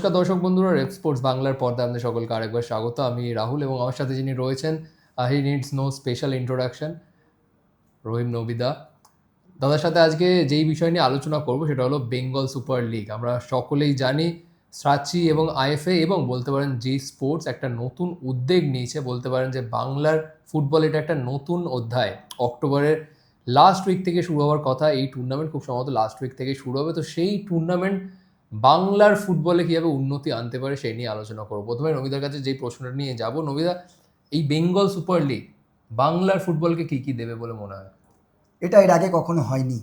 নমস্কার দর্শক বন্ধুরা রেপ স্পোর্টস বাংলার পর্দায় আপনাদের সকলকে আরেকবার স্বাগত। আমি রাহুল এবং আমার সাথে যিনি রয়েছেন he needs no special introduction Rahim Nabida. দাদার সাথে আজকে যেই বিষয় নিয়ে আলোচনা করব সেটা হলো বেঙ্গল সুপার লিগ। আমরা সকলেই জানি সাচি এবং আইএফএ এবং বলতে পারেন জি স্পোর্টস একটা নতুন উদ্যোগ নিয়েছে, বলতে পারেন যে বাংলার ফুটবল এটা একটা নতুন অধ্যায়। অক্টোবরের লাস্ট উইক থেকে শুরু হওয়ার কথা, এই টুর্নামেন্ট খুব সম্ভবত লাস্ট উইক থেকে শুরু হবে। তো সেই টুর্নামেন্ট বাংলার ফুটবলে কীভাবে উন্নতি আনতে পারে সেই নিয়ে আলোচনা করব। প্রথমে নবিদার কাছে যেই প্রশ্নটা নিয়ে যাব নবিদা এই বেঙ্গল সুপার লিগ বাংলার ফুটবলকে কী কী দেবে বলে মনে হয়? এটা এর আগে কখনো হয়নি।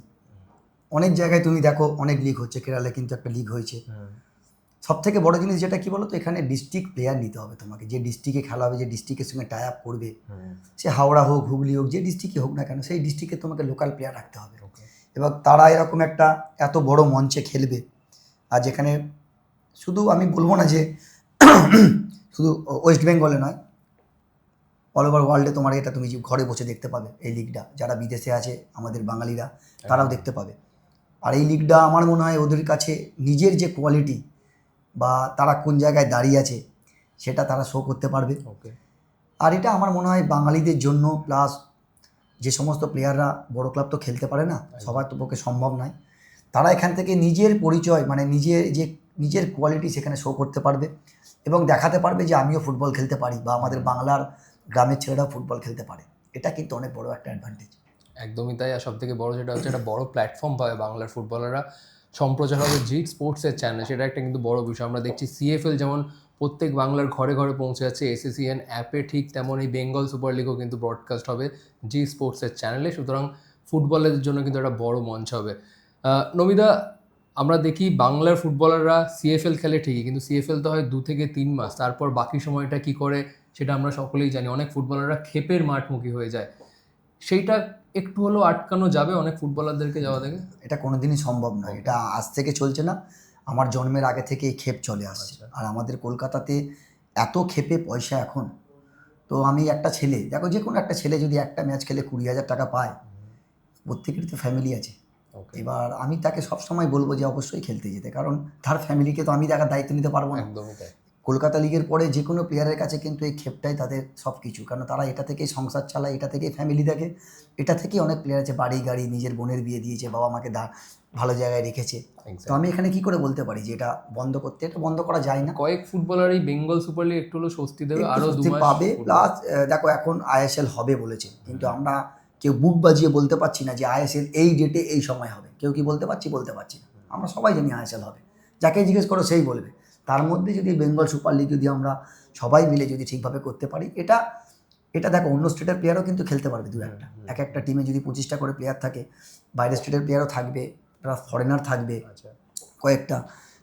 অনেক জায়গায় তুমি দেখো অনেক লিগ হচ্ছে কেরালে কিন্তু একটা লিগ হয়েছে। সব থেকে বড় জিনিস যেটা কি বলো তো এখানে ডিস্ট্রিক্ট প্লেয়ার নিতে হবে তোমাকে। যে ডিস্ট্রিক্টে খেলা হবে যে ডিস্ট্রিক্টের সঙ্গে টাই আপ করবে সে হাওড়া হোক হুগলি হোক যে ডিস্ট্রিক্টে হোক না কেন সেই ডিস্ট্রিক্টে তোমাকে লোকাল প্লেয়ার রাখতে হবে। এবার তারা এরকম একটা এত বড় মঞ্চে খেলবে আর যেখানে শুধু আমি বলব না যে শুধু ওয়েস্ট বেঙ্গলে নয় অল ওভার ওয়ার্ল্ডে তোমার এটা তুমি ঘরে বসে দেখতে পাবে এই লিগটা যারা বিদেশে আছে আমাদের বাঙালিরা তারাও দেখতে পাবে। আর এই লিগটা আমার মনে হয় ওদের কাছে নিজের যে কোয়ালিটি বা তারা কোন জায়গায় দাঁড়িয়ে আছে সেটা তারা শো করতে পারবে। ওকে আর এটা আমার মনে হয় বাঙালিদের জন্য প্লাস যে সমস্ত প্লেয়াররা বড় ক্লাব তো খেলতে পারে না সবার তো পক্ষে সম্ভব নয়। তারা এখান থেকে নিজের পরিচয় মানে নিজের যে নিজের কোয়ালিটি সেখানে শো করতে পারবে এবং দেখাতে পারবে যে আমিও ফুটবল খেলতে পারি বা আমাদের বাংলার গ্রামের ছেলেরাও ফুটবল খেলতে পারে। এটা কিন্তু অনেক বড় একটা অ্যাডভান্টেজ একদমই তাই আর সব থেকে বড় যেটা হচ্ছে একটা বড় প্ল্যাটফর্ম পাবে বাংলার ফুটবলাররা সম্প্রচার হবে জিট স্পোর্টসের চ্যানেল সেটা একটা কিন্তু বড় বিষয়। আমরা দেখছি সিএফএল যেমন প্রত্যেক বাংলার ঘরে ঘরে পৌঁছে যাচ্ছে। এসএসিএন অ্যাপে ঠিক তেমন এই বেঙ্গল সুপার লিগও কিন্তু ব্রডকাস্ট হবে জি স্পোর্টসের চ্যানেলে সুতরাং ফুটবলের জন্য কিন্তু একটা বড় মঞ্চ হবে। নমিদা আমরা দেখি বাংলার ফুটবলাররা সিএফএল খেলে ঠিকই কিন্তু সিএফএল তো হয় দু থেকে তিন মাস তারপর বাকি সময়টা কি করে সেটা আমরা সকলেই জানি অনেক ফুটবলাররা ক্ষেপের মাঠমুখী হয়ে যায়। সেইটা একটু হলেও আটকানো যাবে অনেক ফুটবলারদেরকে যাওয়া থেকে এটা কোনোদিনই সম্ভব নয় এটা আজ থেকে চলছে না আমার জন্মের আগে থেকে এই ক্ষেপ চলে আসছে। আচ্ছা। আর আমাদের কলকাতাতে এত ক্ষেপে পয়সা এখন তো আমি একটা ছেলে দেখো যে কোনো একটা ছেলে যদি একটা ম্যাচ খেলে কুড়ি হাজার টাকা পায় প্রত্যেকেরই তো ফ্যামিলি আছে। এবার আমি তাকে সবসময় বলব যে অবশ্যই খেলতে যেতে। কারণ তার ফ্যামিলিকে তো আমি দেখার দায়িত্ব নিতে পারব না। একদমই তাই। কলকাতা লিগের পরে যে কোনো প্লেয়ারের কাছে কিন্তু এই ক্ষেপটাই তাদের সব কিছু কারণ তারা এটা থেকেই সংসার চালায় এটা থেকেই ফ্যামিলি দেখে। এটা থেকেই অনেক প্লেয়ার আছে বাড়ি গাড়ি নিজের বোনের বিয়ে দিয়েছে বাবা মাকে দা ভালো জায়গায় রেখেছে। তো আমি এখানে কি করে বলতে পারি যে এটা বন্ধ করতে? এটা বন্ধ করা যায় না। কয়েক ফুটবলার এই বেঙ্গল সুপার লিগ একটু হলেও স্বস্তি দেবে একটু আরও দু স্বস্তি মাস পাবে প্লাস দেখো এখন আইএসএল হবে বলেছে। কিন্তু আমরা কেউ বুক বাজিয়ে বলতে পারছি না যে আইএসএল এই ডেটে এই সময় হবে। কেউ কি বলতে পারছি? বলতে পারছি না। আমরা সবাই জানি আইএসএল হবে। যাকে জিজ্ঞেস করো সেই বলবে। তার মধ্যে যদি বেঙ্গল সুপার লিগ যদি আমরা সবাই মিলে যদি ঠিকভাবে করতে পারি এটা এটা দেখো অন্য স্টেটের প্লেয়ারও কিন্তু খেলতে পারবে দু একটা। এক একটা টিমে যদি পঁচিশটা করে প্লেয়ার থাকে বাইরের স্টেটের প্লেয়ারও থাকবে প্লাস ফরেনার থাকবে আচ্ছা। কয়েকটা।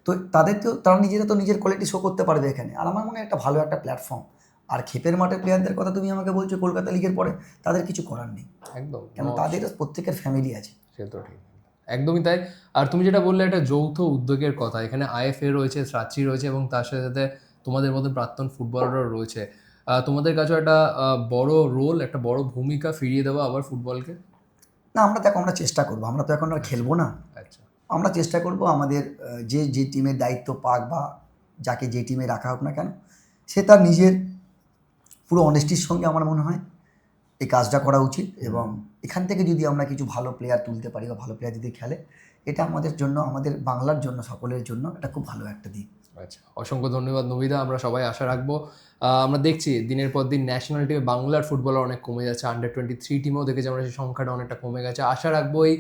তো তাদের তো তারা নিজেরা তো নিজের কোয়ালিটি শো করতে পারবে এখানে। আর আমার মনে হয় একটা ভালো একটা প্ল্যাটফর্ম আর ক্ষেপের মাঠের প্লেয়ারদের কথা তুমি আমাকে বলছো কলকাতা লিগের পরে তাদের কিছু করার নেই। একদম। কেন? তাদের প্রত্যেকের ফ্যামিলি আছে। সে তো ঠিক। একদমই তাই। আর তুমি যেটা বললে একটা যৌথ উদ্যোগের কথা এখানে আইএফএ রয়েছে সাচি রয়েছে এবং তার সাথে সাথে তোমাদের মধ্যে প্রাক্তন ফুটবলারও রয়েছে। তোমাদের কাছেও একটা বড় রোল একটা বড় ভূমিকা ফিরিয়ে দেওয়া আবার ফুটবলকে না আমরা দেখো আমরা চেষ্টা করব। আমরা তো এখন আর খেলব না। আচ্ছা। আমরা চেষ্টা করব আমাদের যে যে টিমের দায়িত্ব পাক বা যাকে যে টিমে রাখা হোক না কেন সে তার নিজের পুরো অনেস্টির সঙ্গে আমার মনে হয় এই কাজটা করা উচিত এবং এখান থেকে যদি আমরা কিছু ভালো প্লেয়ার তুলতে পারি বা ভালো প্লেয়ার যদি খেলে, এটা আমাদের জন্য, আমাদের বাংলার জন্য, সকলের জন্য এটা খুব ভালো একটা দিক। আচ্ছা অসংখ্য ধন্যবাদ নবিদা, আমরা সবাই আশা রাখব। আমরা দেখছি দিনের পর দিন ন্যাশনাল টিমে বাংলার ফুটবলার অনেক কমে যাচ্ছে আন্ডার টোয়েন্টি থ্রি টিমেও দেখেছি আমরা সেই সংখ্যাটা অনেকটা কমে গেছে। আশা রাখব এই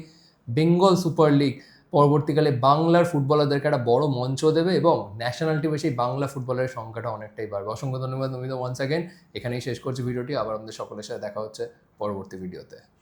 বেঙ্গল সুপার লিগ পরবর্তীকালে বাংলার ফুটবলারদেরকে একটা বড় মঞ্চ দেবে এবং ন্যাশনাল টিমে সেই বাংলা ফুটবলের সংখ্যাটা অনেকটাই বাড়বে। অসংখ্য ধন্যবাদ, অমিত ওয়ান্স অ্যাগেন এখানেই শেষ করছি ভিডিওটি। আবার আমাদের সকলের সাথে দেখা হচ্ছে পরবর্তী ভিডিওতে